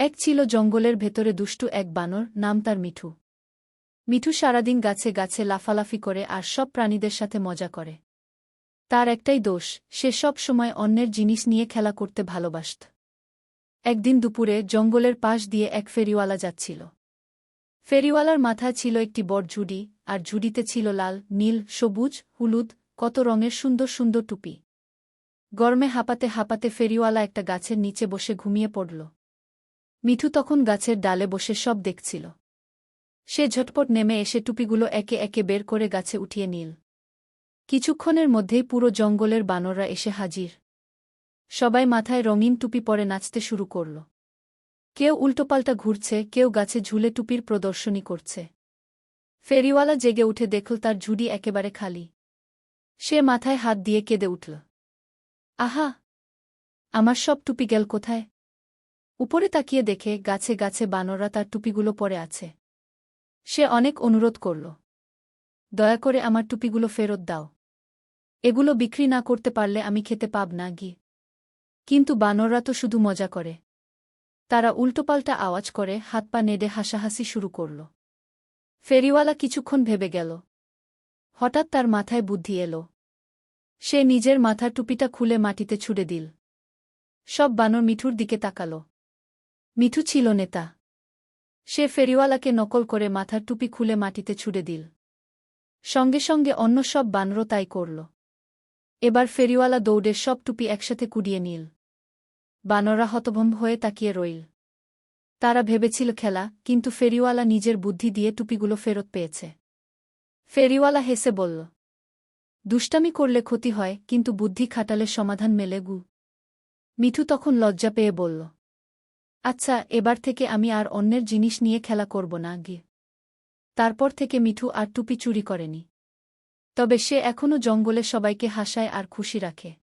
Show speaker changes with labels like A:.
A: এক ছিল জঙ্গলের ভেতরে দুষ্টু এক বানর, নাম তার মিঠু। মিঠু সারাদিন গাছে গাছে লাফালাফি করে আর সব প্রাণীদের সাথে মজা করে। তার একটাই দোষ, সে সব সময় অন্যের জিনিস নিয়ে খেলা করতে ভালোবাসত। একদিন দুপুরে জঙ্গলের পাশ দিয়ে এক ফেরিওয়ালা যাচ্ছিল। ফেরিওয়ালার মাথায় ছিল একটি বড় ঝুড়ি, আর ঝুড়িতে ছিল লাল, নীল, সবুজ, হলুদ, কত রঙের সুন্দর সুন্দর টুপি। গরমে হাঁপাতে হাঁপাতে ফেরিওয়ালা একটা গাছের নিচে বসে ঘুমিয়ে পড়ল। মিঠু তখন গাছের ডালে বসে সব দেখছিল। সে ঝটপট নেমে এসে টুপিগুলো একে একে বের করে গাছে উঠিয়ে নিল। কিছুক্ষণের মধ্যেই পুরো জঙ্গলের বানররা এসে হাজির। সবাই মাথায় রঙিন টুপি পরে নাচতে শুরু করল। কেউ উল্টোপাল্টা ঘুরছে, কেউ গাছে ঝুলে টুপির প্রদর্শনী করছে। ফেরিওয়ালা জেগে উঠে দেখল তার ঝুড়ি একেবারে খালি। সে মাথায় হাত দিয়ে কেঁদে উঠল। আহা! আমার সব টুপি গেল কোথায়? উপরে তাকিয়ে দেখে গাছে গাছে বানররা তার টুপিগুলো পরে আছে। সে অনেক অনুরোধ করল। দয়া করে আমার টুপিগুলো ফেরত দাও। এগুলো বিক্রি না করতে পারলে আমি খেতে পাব না, গি। কিন্তু বানররা তো শুধু মজা করে। তারা উল্টোপাল্টা আওয়াজ করে, হাত পা নেড়ে হাসাহাসি শুরু করল। ফেরিওয়ালা কিছুক্ষণ ভেবে গেল। হঠাৎ তার মাথায় বুদ্ধি এল। সে নিজের মাথার টুপিটা খুলে মাটিতে ছুড়ে দিল। সব বানর মিঠুর দিকে তাকাল। মিঠু ছিল নেতা। সে ফেরিওয়ালাকে নকল করে মাথার টুপি খুলে মাটিতে ছুড়ে দিল। সঙ্গে সঙ্গে অন্য সব বানরও তাই করল। এবার ফেরিওয়ালা দৌড়ের সব টুপি একসাথে কুড়িয়ে নিল। বানররা হতভম্ব হয়ে তাকিয়ে রইল। তারা ভেবেছিল খেলা, কিন্তু ফেরিওয়ালা নিজের বুদ্ধি দিয়ে টুপিগুলো ফেরত পেয়েছে। ফেরিওয়ালা হেসে বলল, দুষ্টামি করলে ক্ষতি হয়, কিন্তু বুদ্ধি খাটালে সমাধান মেলে গু। মিঠু তখন লজ্জা পেয়ে বলল আচ্ছা এবার থেকে আমি আর অন্যের জিনিস নিয়ে খেলা করব না গিয়ে তারপর থেকে মিঠু আর টুপি চুরি করেনি। তবে সে এখনও জঙ্গলে সবাইকে হাসায় আর খুশি রাখে।